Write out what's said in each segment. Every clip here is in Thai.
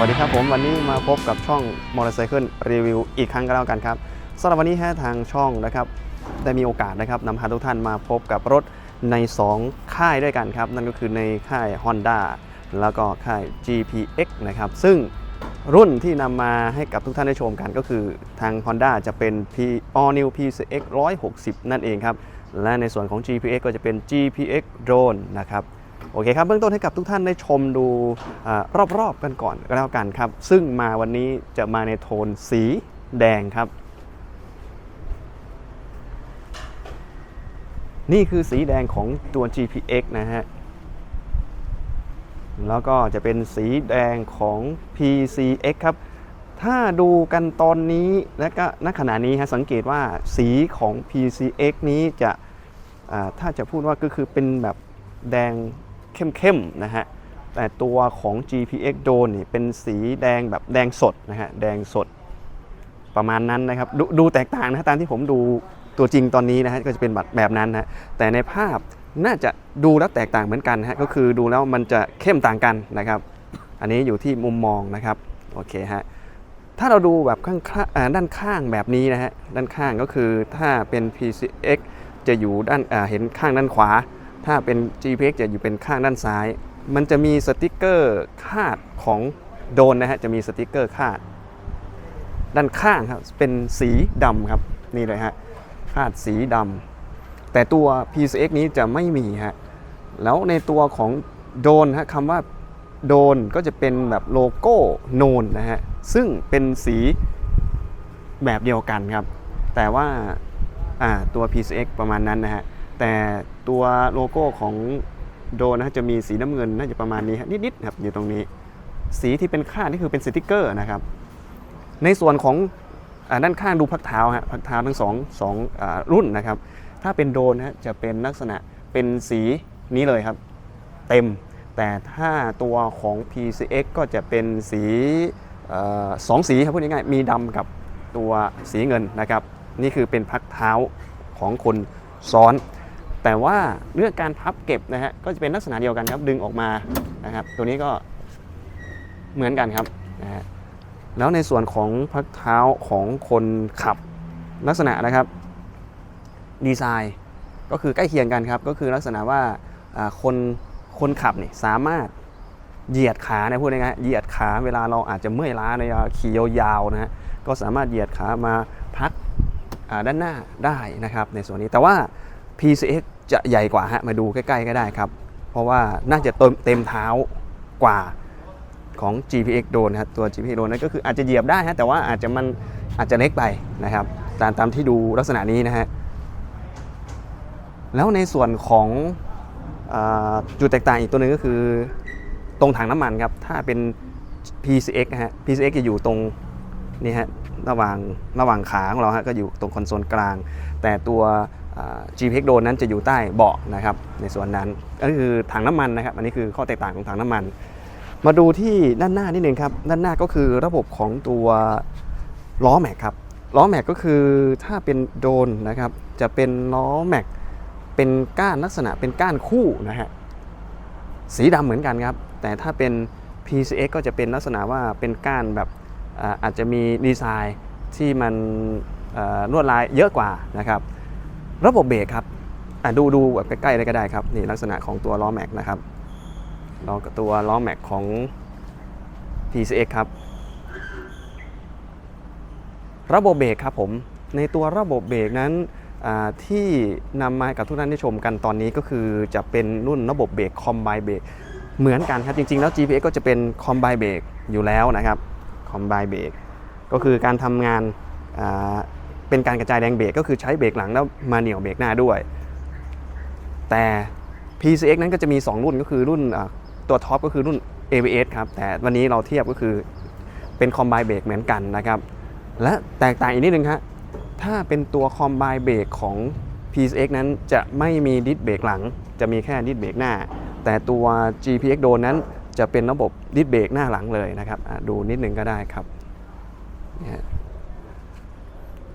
วัสดีครับผมวันนี้มาพบกับช่อง Motorcycle Review อีกครั้งก็แล้วกันครับสำหรับวันนี้ฮะทางช่องนะครับได้มีโอกาสนะครับนำพาทุกท่านมาพบกับรถใน 2 ค่ายด้วยกันครับ นั่นก็คือในค่าย Honda แล้วก็ค่าย GPX นะครับซึ่งรุ่นที่นำมาให้กับทุกท่านได้ชมกันก็คือทาง Honda จะเป็น P All New PCX 160 นั่นเองครับ และในส่วนของ GPX ก็จะเป็น GPX Drone นะครับ โอเคครับเบื้องต้นให้กับทุกท่านได้ชมดูอรอบๆกันก่อนก็แล้วกันครับ ซึ่งมาวันนี้จะมาในโทนสีแดงครับ นี่คือสีแดงของตัว GPX นะฮะแล้วก็จะเป็นสีแดงของ PCX ครับ ถ้าดูกันตอนนี้และก็ณขณะนี้ฮะสังเกตว่าสีของ PCX นี้จะถ้าจะพูดว่าก็คือเป็นแบบแดง เข้มๆนะฮะแต่ตัวของ GPX Drone นี่เป็นสีแดงแบบแดงสดนะฮะแดงสดประมาณนั้นนะครับดดูแตกต่างนะฮะตามที่ผมดูตัวจริงตอนนี้นะฮะก็จะเป็นแบบแบบนั้นนะฮะแต่ในภาพน่าจะดูแล้วแตกต่างเหมือนกันนะฮะก็คือดูแล้วมันจะเข้มต่างกันนะครับ อันนี้อยู่ที่มุมมองนะครับโอเคฮะถ้าเราดูแบบข้างด้านข้างแบบนี้นะฮะด้านข้างก็คือถ้าเป็น PCX จะอยู่ด้านเห็นข้างด้านขวา ถ้าเป็น GPX จะอยู่เป็นข้างด้านซ้าย มันจะมีสติกเกอร์คาดของโดนนะฮะ จะมีสติกเกอร์คาด ด้านข้างครับ เป็นสีดำครับ นี่เลยฮะ คาดสีดำ แต่ตัว PCX นี้จะไม่มีฮะ แล้วในตัวของโดนฮะคำว่าโดนก็จะเป็นแบบโลโก้โนนนะฮะ ซึ่งเป็นสีแบบเดียวกันครับ แต่ว่าอ่าตัว PCX ประมาณนั้นนะฮะ แต่ตัวโลโก้ของโดนนะฮะจะมีสีน้ำเงินน่าจะประมาณนี้ฮะนิดๆครับอยู่ตรงนี้ สีที่เป็นค่านี่คือเป็นสติกเกอร์นะครับ ในส่วนของอด้านข้างดูพักเท้าฮะพักเท้าทั้งสองสองอรุ่นนะครับ ถ้าเป็นโดนนะฮะจะเป็นลักษณะเป็นสีนี้เลยครับ เต็ม แต่ถ้าตัวของ PCX ก็จะเป็นสีอสองสีครับพูดง่ายๆมีดำกับตัวสีเงินนะครับ นี่คือเป็นพักเท้าของคนซ้อน แต่ว่าเรื่องการพับเก็บนะฮะก็จะเป็นลักษณะเดียวกันครับดึงออกมานะครับ ตัวนี้ก็เหมือนกันครับนะฮะแล้วในส่วนของพักเท้าของคนขับลักษณะนะครับดีไซน์ก็คือใกล้เคียงกันครับ ก็คือลักษณะว่าคนคนขับเนี่ยสามารถเหยียดขานะพูดง่ายๆเหยียดขาเวลาเราอาจจะเมื่อยล้าในขี่ยาวๆนะฮะก็สามารถเหยียดขามาพักด้านหน้าได้นะครับ ในส่วนนี้แต่ว่า PCX จะใหญ่กว่าฮะมาดูใกล้ๆก็ได้ครับ เพราะว่าน่าจะเต็มเต็มเท้ากว่าของ GPX โดนครับตัว GPX โดนนั่นก็คืออาจจะเหยียบได้ฮะแต่ว่าอาจจะมันอาจจะเล็กไปนะครับตามตามที่ดูลักษณะนี้นะฮะแล้วในส่วนของอจุดแตกต่างอีกตัวหนึ่งก็คือตรงถังน้ำมันครับ ถ้าเป็น PCX ฮะ PCX จะอยู่ตรงนี่ฮะระหว่างระหว่างขาของเราฮะก็อยู่ตรงคอนโซลกลาง แต่ตัว อ่า GPX โดนนั้นจะอยู่ใต้เบาะนะครับในส่วนนั้นก็คือถังน้ำมันนะครับ อันนี้คือข้อแตกต่างของถังน้ำมัน มาดูที่ด้านหน้านิดนึงครับ ด้านหน้าก็คือระบบของตัวล้อแม็กครับล้อแม็กก็คือถ้าเป็นโดนนะครับจะเป็นล้อแม็กเป็นก้านลักษณะเป็นก้านคู่นะฮะสีดำเหมือนกันครับ แต่ถ้าเป็น PCX ก็จะเป็นลักษณะว่าเป็นก้านแบบอาจจะมีดีไซน์ที่มันลวดลายเยอะกว่านะครับ ระบบเบรกครับอะดูดูแบบใกล้ๆเลยก็ได้ครับนี่ลักษณะของตัวล้อแม็กนะครับล้อตัวล้อแม็กของ PCX ครับ ระบบเบรกครับผม ในตัวระบบเบรกนั้นที่นำมาให้กับทุกท่านได้ชมกันตอนนี้ก็คือจะเป็นรุ่นระบบเบรกคอมไบเบรกเหมือนกันครับจริงๆ แล้ว GPX ก็จะเป็นคอมไบเบรกอยู่แล้วนะครับคอมไบเบรกก็คือการทำงาน เป็นการกระจายแรงเบรกก็คือใช้เบรกหลังแล้วมาเหนี่ยวเบรกหน้าด้วย แต่ PCX นั้นก็จะมี 2 รุ่นก็คือรุ่นตัวท็อปก็คือรุ่น ABS ครับ แต่วันนี้เราเทียบก็คือเป็นคอมไบเบรกเหมือนกันนะครับ และแตกต่างอีกนิดนึงครับถ้าเป็นตัวคอมไบเบรกของ PSX นั้นจะไม่มีดิสเบรกหลัง จะมีแค่ดิสเบรกหน้า แต่ตัว GPX โดนนั้นจะเป็นระบบดิสเบรกหน้าหลังเลยนะครับดูนิดนึงก็ได้ครับเนี่ยฮะ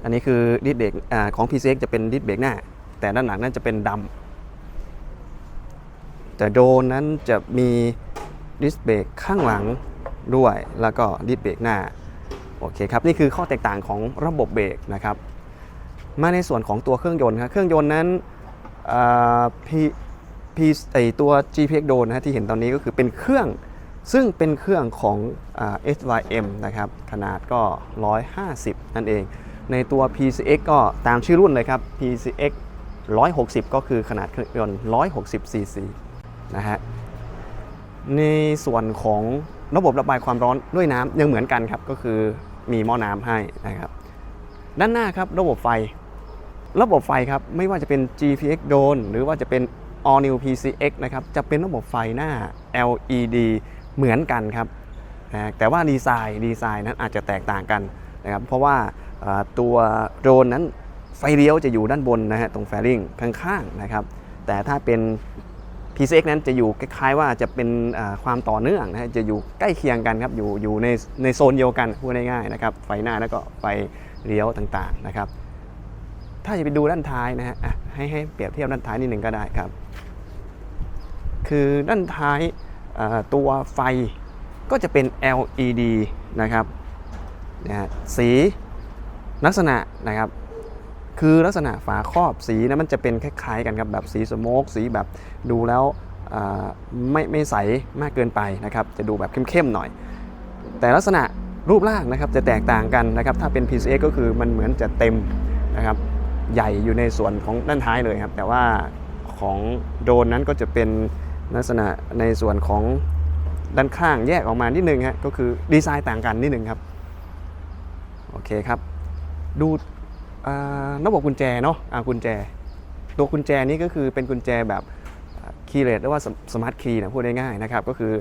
อันนี้คือดิสเบรกของ PSX จะเป็นดิสเบรกหน้า แต่ด้านหลังนั้นจะเป็นดำแต่โดนนั้นจะมีดิสเบรกข้างหลังด้วยแล้วก็ดิสเบรกหน้าโอเคครับนี่คือข้อแตกต่างของระบบเบรกนะครับ มาในส่วนของตัวเครื่องยนต์ครับเครื่องยนต์นั้นอ่า P P ไอตัว GPX โดนนะที่เห็นตอนนี้ก็คือเป็นเครื่องซึ่งเป็นเครื่องของ SYM นะครับ ขนาดก็ 150 นั่นเอง ในตัว PCX ก็ตามชื่อรุ่นเลยครับ PCX 160 ก็คือขนาดเครื่องยนต์ 160 cc นะฮะ ในส่วนของระบบระบายความร้อนด้วยน้ำยังเหมือนกันครับ ก็คือมีหม้อน้ำให้นะครับ ด้านหน้าครับระบบไฟ ระบบไฟครับ ไม่ว่าจะเป็น GPX Drone หรือว่าจะเป็น All New PCX นะครับ จะเป็นระบบไฟหน้า LED เหมือนกันครับ แต่ว่าดีไซน์ดีไซน์นั้นอาจจะแตกต่างกันนะครับ เพราะว่า ตัวโดรนนั้นไฟเลี้ยวจะอยู่ด้านบนนะฮะตรงแฟริงข้างๆนะครับแต่ถ้าเป็น PCX นั้นจะอยู่คล้ายๆว่าจะเป็นความต่อเนื่องนะฮะจะอยู่ใกล้เคียงกันครับอยู่อยู่ในในโซนเดียวกันพูดง่ายๆนะครับไฟหน้าแล้วก็ไฟเลี้ยวต่างๆนะครับถ้าจะไปดูด้านท้ายนะฮะให้ให้เปรียบเทียบด้านท้ายนิดหนึ่งก็ได้ครับ คือด้านท้ายตัวไฟก็จะเป็น LED นะครับนะฮะสี ลักษณะนะครับคือลักษณะฝาครอบสีนะมันจะเป็นคล้ายๆกันครับแบบสีสโมกสีแบบดูแล้วไม่ไม่ใสมากเกินไปนะครับจะดูแบบเข้มๆหน่อย แต่ลักษณะรูปร่างนะครับจะแตกต่างกันนะครับถ้าเป็น PCX ก็คือมันเหมือนจะเต็มนะครับใหญ่อยู่ในส่วนของด้านท้ายเลยครับ แต่ว่าของโดนนั้นก็จะเป็นลักษณะในส่วนของด้านข้างแยกออกมานิดนึงฮะก็คือดีไซน์ต่างกันนิดนึงครับ โอเคครับ ดูระบบกุญแจเนาะกุญแจ ตัวกุญแจนี้ก็คือเป็นกุญแจแบบคีย์เลสหรือว่าสมาร์ทคีย์นะพูดง่ายๆนะครับก็คือ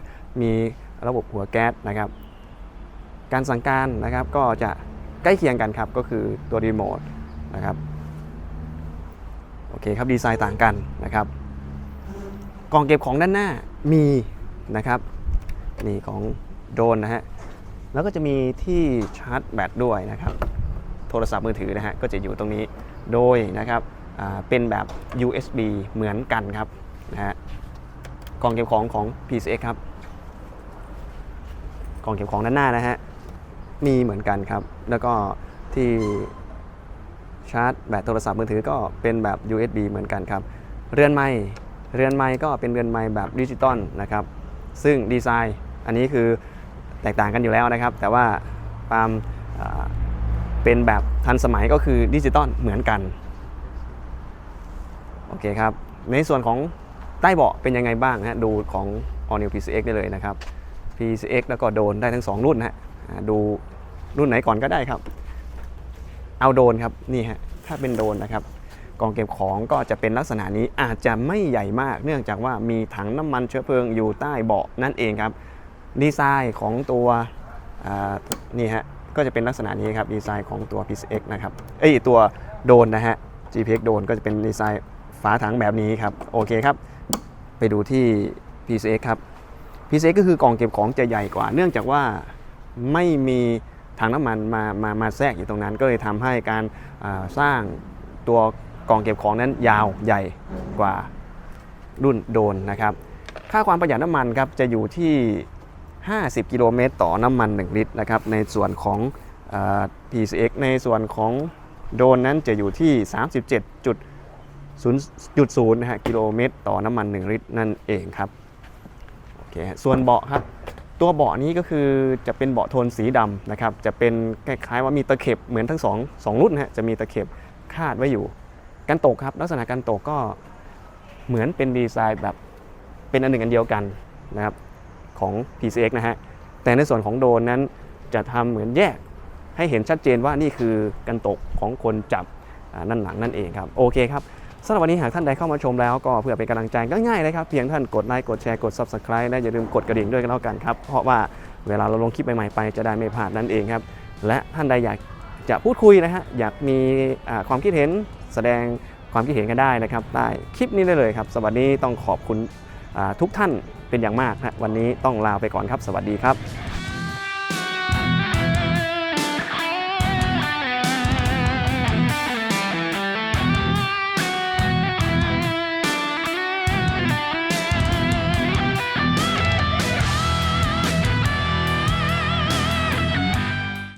มีระบบหัวแก๊สนะครับ การสั่งการนะครับก็จะใกล้เคียงกันครับก็คือตัวรีโมทนะครับโอเคครับดีไซน์ต่างกันนะครับกล่องเก็บของด้านหน้ามีนะครับนี่ของโดรนนะฮะแล้วก็จะมีที่ชาร์จแบตด้วยนะครับ โทรศัพท์มือถือนะฮะก็จะอยู่ตรงนี้โดยนะครับเป็นแบบ USB เหมือนกันครับนะฮะกล่องเก็บของของ PCX ครับกล่องเก็บของด้านหน้านะฮะมีเหมือนกันครับ แล้วก็ที่ชาร์จแบตโทรศัพท์มือถือก็เป็นแบบ USB เหมือนกันครับเรือนไม้เรือนไม้ก็เป็นเรือนไม้แบบดิจิตอลนะครับซึ่งดีไซน์อันนี้คือแตกต่างกันอยู่แล้วนะครับ แต่ว่าความ เป็นแบบทันสมัยก็คือดิจิตอลเหมือนกัน โอเคครับ ในส่วนของใต้เบาะเป็นยังไงบ้างฮะ ดูของ All New PCX ได้เลยนะครับ PCX แล้วก็โดนได้ทั้ง 2 รุ่นฮะ ดูรุ่นไหนก่อนก็ได้ครับ เอาโดนครับนี่ฮะ ถ้าเป็นโดนนะครับกองเก็บของก็จะเป็นลักษณะนี้อาจจะไม่ใหญ่มาก เนื่องจากว่ามีถังน้ำมันเชื้อเพลิงอยู่ใต้เบาะนั่นเองครับ ดีไซน์ของตัวนี่ฮะ ก็จะเป็นลักษณะนี้ครับดีไซน์ของตัว PCX นะครับเอ้ยตัวโดนนะฮะ GPX โดนก็จะเป็นดีไซน์ฝาถังแบบนี้ครับโอเคครับ ไปดูที่ PCX ครับ PCX ก็คือกล่องเก็บของจะใหญ่กว่า เนื่องจากว่าไม่มีถังน้ำมันมามามาแทรกอยู่ตรงนั้น ก็เลยทำให้การสร้างตัวกล่องเก็บของนั้นยาวใหญ่กว่ารุ่นโดนนะครับ ค่าความประหยัดน้ำมันครับจะอยู่ที่ 50 กิโลเมตรต่อน้ำมัน 1 ลิตรนะครับในส่วนของอ PCX ในส่วนของโดนนั้นจะอยู่ที่ 37.0นะฮะกิโลเมตรต่อน้ำมัน 1 ลิตรนั่นเองครับโอเคส่วนเบาะครับตัวเบาะนี้ก็คือจะเป็นเบาะโทนสีดำนะครับจะเป็นคล้ายๆว่ามีตะเข็บเหมือนทั้งสองสองรุ่นนะฮะจะมีตะเข็บคาดไว้อยู่การตกครับลักษณะการตกก็เหมือนเป็นดีไซน์แบบเป็นอันหนึ่งอันเดียวกันนะครับ ของ PCX นะฮะ แต่ในส่วนของโดนนั้นจะทำเหมือนแยกให้เห็นชัดเจนว่านี่คือการตกของคนจับนั่นหลังนั่นเองครับ โอเคครับสำหรับวันนี้หากท่านใดเข้ามาชมแล้วก็เพื่อเป็นกำลังใจก็ง่ายเลยครับ เพียงท่านกดไลค์กดแชร์กด Subscribe และอย่าลืมกดกระดิ่งด้วยกันแล้วกันครับ เพราะว่าเวลาเราลงคลิปใหม่ๆไปจะได้ไม่พลาดนั่นเองครับ และท่านใดอยากจะพูดคุยนะฮะอยากมีความคิดเห็นแสดงความคิดเห็นกันได้นะครับใต้คลิปนี้ได้เลยครับ สวัสดีต้องขอบคุณทุกท่าน เป็นอย่างมากนะวันนี้ต้องลาไปก่อนครับ สวัสดีครับ